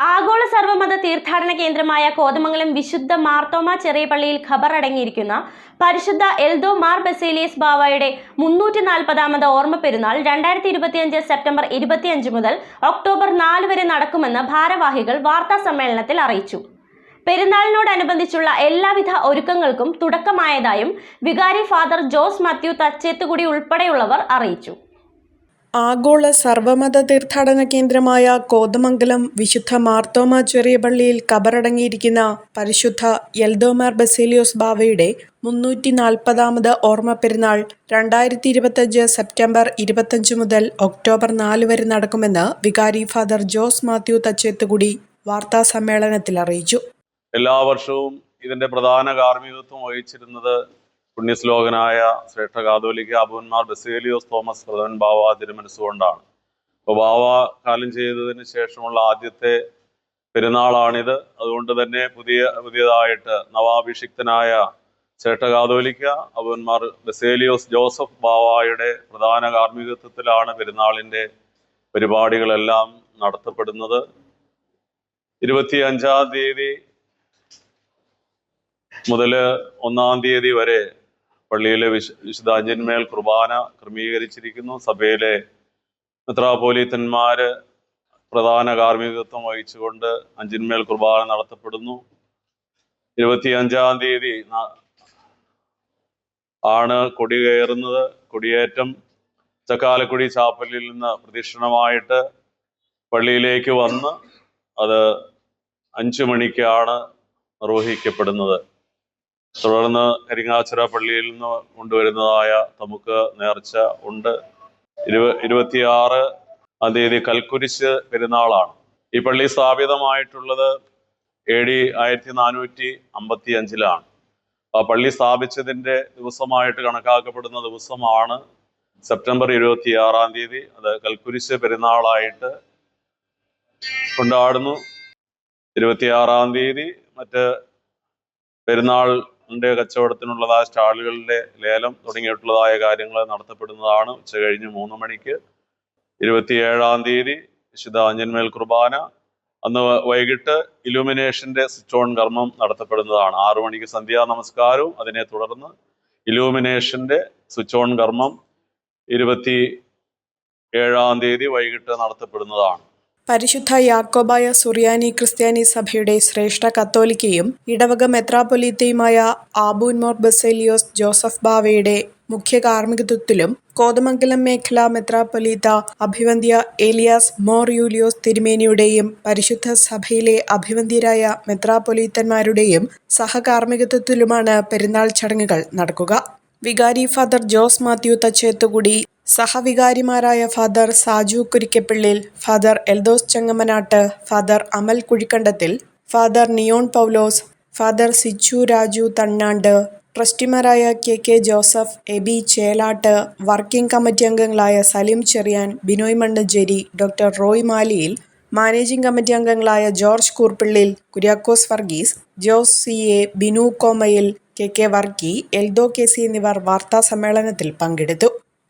ആഗോള സർവമത തീർത്ഥാടന കേന്ദ്രമായ കോതമംഗലം വിശുദ്ധ മാർത്തോമ ചെറിയ പള്ളിയിൽ ഖബർ അടങ്ങിയിരിക്കുന്ന പരിശുദ്ധ എൽദോ മാർ ബസേലിയസ് ബാവയുടെ മുന്നൂറ്റി നാൽപ്പതാമത് ഓർമ്മ പെരുന്നാൾ രണ്ടായിരത്തി ഇരുപത്തിയഞ്ച് സെപ്റ്റംബർ ഇരുപത്തിയഞ്ച് മുതൽ ഒക്ടോബർ നാല് വരെ നടക്കുമെന്ന് ഭാരവാഹികൾ വാർത്താ സമ്മേളനത്തിൽ അറിയിച്ചു. പെരുന്നാളിനോടനുബന്ധിച്ചുള്ള എല്ലാവിധ ഒരുക്കങ്ങൾക്കും തുടക്കമായതായും വികാരി ഫാദർ ജോസ് മാത്യു തച്ചേത്തുകുടി ഉൾപ്പെടെയുള്ളവർ അറിയിച്ചു. ആഗോള സർവമത തീർത്ഥാടന കേന്ദ്രമായ കോതമംഗലം വിശുദ്ധ മാർത്തോമ ചെറിയ പള്ളിയിൽ കബറടങ്ങിയിരിക്കുന്ന പരിശുദ്ധ യൽദോമാർ ബസേലിയോസ് ബാവയുടെ മുന്നൂറ്റി നാൽപ്പതാമത് ഓർമ്മ പെരുന്നാൾ രണ്ടായിരത്തി ഇരുപത്തഞ്ച് സെപ്റ്റംബർ ഇരുപത്തഞ്ച് മുതൽ ഒക്ടോബർ നാല് വരെ നടക്കുമെന്ന് വികാരി ഫാദർ ജോസ് മാത്യു തച്ചേത്തുകുടി വാർത്താ സമ്മേളനത്തിൽ അറിയിച്ചു. എല്ലാ വർഷവും ഇതിന്റെ പ്രധാന കാർമ്മികത്വം വഹിച്ചിരുന്നത് പുണ്യശ്ലോകനായ ശ്രേഷ്ഠ കാതോലിക്ക അബുവന്മാർ ബസേലിയോസ് തോമസ് പ്രഥമൻ ബാവ തിരുമനസ്സുകൊണ്ടാണ് അപ്പോൾ ബാവ കാലം ചെയ്തതിന് ശേഷമുള്ള ആദ്യത്തെ പെരുന്നാളാണിത്. അതുകൊണ്ട് തന്നെ പുതിയ പുതിയതായിട്ട് നവാഭിഷിക്തനായ ശ്രേഷ്ഠ കാതോലിക്ക അബുവന്മാർ ബസേലിയോസ് ജോസഫ് ബാവായുടെ പ്രധാന കാർമ്മികത്വത്തിലാണ് പെരുന്നാളിന്റെ പരിപാടികളെല്ലാം നടത്തപ്പെടുന്നത്. ഇരുപത്തി അഞ്ചാം തീയതി മുതൽ ഒന്നാം തീയതി വരെ പള്ളിയിലെ വിശ വിശുദ്ധാഞ്ജന്മേൽ കുർബാന ക്രമീകരിച്ചിരിക്കുന്നു. സഭയിലെ മെത്രാപോലീത്തന്മാര് പ്രധാന കാർമ്മികത്വം വഹിച്ചുകൊണ്ട് അഞ്ചിന്മേൽ കുർബാന നടത്തപ്പെടുന്നു. ഇരുപത്തി അഞ്ചാം തീയതി ആണ് കൊടി കയറുന്നത് കൊടിയേറ്റം ചക്കാലക്കുടി ചാപ്പലിൽ നിന്ന് പ്രദക്ഷിണമായിട്ട് പള്ളിയിലേക്ക് വന്ന് അത് അഞ്ചു മണിക്കാണ് നിർവഹിക്കപ്പെടുന്നത്. തുടർന്ന് കരിങ്ങാച്ചിറ പള്ളിയിൽ നിന്ന് കൊണ്ടുവരുന്നതായ നമുക്ക് നേർച്ച ഉണ്ട്. ഇരുപ ഇരുപത്തിയാറ് തീയതി കൽക്കുരിശ് പെരുന്നാളാണ്. ഈ പള്ളി സ്ഥാപിതമായിട്ടുള്ളത് എ ഡി ആയിരത്തി നാനൂറ്റി അമ്പത്തി അഞ്ചിലാണ് ആ പള്ളി സ്ഥാപിച്ചതിന്റെ ദിവസമായിട്ട് കണക്കാക്കപ്പെടുന്ന ദിവസമാണ് സെപ്റ്റംബർ ഇരുപത്തി ആറാം തീയതി. അത് കൽക്കുരിശ് പെരുന്നാളായിട്ട് കൊണ്ടാടുന്നു. ഇരുപത്തിയാറാം തീയതി മറ്റ് പെരുന്നാളിന്റെ കച്ചവടത്തിനുള്ളതായ സ്റ്റാളുകളിലെ ലേലം തുടങ്ങിയിട്ടുള്ളതായ കാര്യങ്ങൾ നടത്തപ്പെടുന്നതാണ്. ഉച്ച കഴിഞ്ഞ് മൂന്ന് മണിക്ക് ഇരുപത്തിയേഴാം തീയതി വിശുദ്ധ അഞ്ജന്മേൽ കുർബാന. അന്ന് വൈകിട്ട് ഇലൂമിനേഷന്റെ സ്വിച്ച് ഓൺ കർമ്മം നടത്തപ്പെടുന്നതാണ്. ആറു മണിക്ക് സന്ധ്യാ നമസ്കാരവും. അതിനെ തുടർന്ന് ഇലൂമിനേഷന്റെ സ്വിച്ച് ഓൺ കർമ്മം ഇരുപത്തി ഏഴാം തീയതി വൈകിട്ട് നടത്തപ്പെടുന്നതാണ്. പരിശുദ്ധ യാക്കോബായ സുറിയാനി ക്രിസ്ത്യാനി സഭയുടെ ശ്രേഷ്ഠ കത്തോലിക്കയും ഇടവക മെത്രാപൊലീത്തയുമായ ആബൂൻമോർ ബസേലിയോസ് ജോസഫ് ബാവയുടെ മുഖ്യ കാർമ്മികത്വത്തിലും കോതമംഗലം മേഖല മെത്രാപൊലീത്ത അഭിവന്ധ്യ ഏലിയാസ് മോർ യൂലിയോസ് തിരുമേനിയുടെയും പരിശുദ്ധ സഭയിലെ അഭിവന്ധ്യരായ മെത്രാപൊലീത്തന്മാരുടെയും സഹകാർമ്മികത്വത്തിലുമാണ് പെരുന്നാൾ ചടങ്ങുകൾ നടക്കുക. വികാരി father Jose Mathew Thachethukudy സഹവികാരിമാരായ father Saju Kurikkappillil father Eldhose Chengamanattu father Amal Kuzhikkandathil father Niyon Paulose father Sichu Raju Thannandu ട്രസ്റ്റിമാരായ K K Joseph A B Chelattu working committee അംഗങ്ങളായ Saleem Cheriyan Binoy Mannancheri doctor Roy Maliyil managing committee അംഗങ്ങളായ George Koorppillil Kuriakose Varghese Jose C A Binu Komayil K K Varkey Eldho K C എന്നിവർ വാർത്താ സമ്മേളനത്തിൽ പങ്കെടുത്തു.